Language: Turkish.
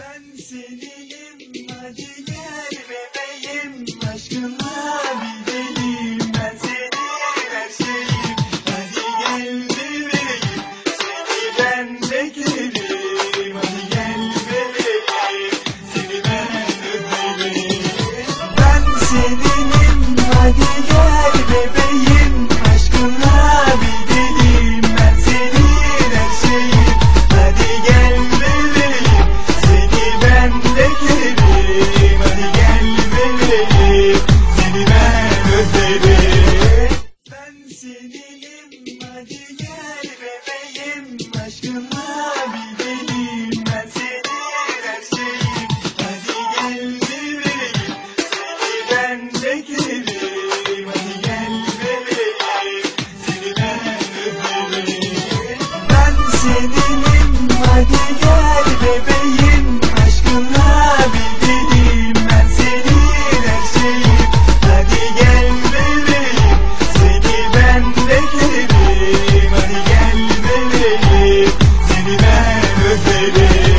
Ben seneyim acılar bebeğim. Aşkına bir deliyim ben senin her hadi gel bebeğim seni ben beklerim. Hadi gel bebeğim seni ben öperim ben seni gidelim Hadi gel verelim Seni ben özledim Sensin elim Hadi gel bebeğim. Aşkınla bilelim Ben senin her şeyim Hadi gel verelim Seni ben beklerim Hadi gel verelim Seni ben özledim seni baby.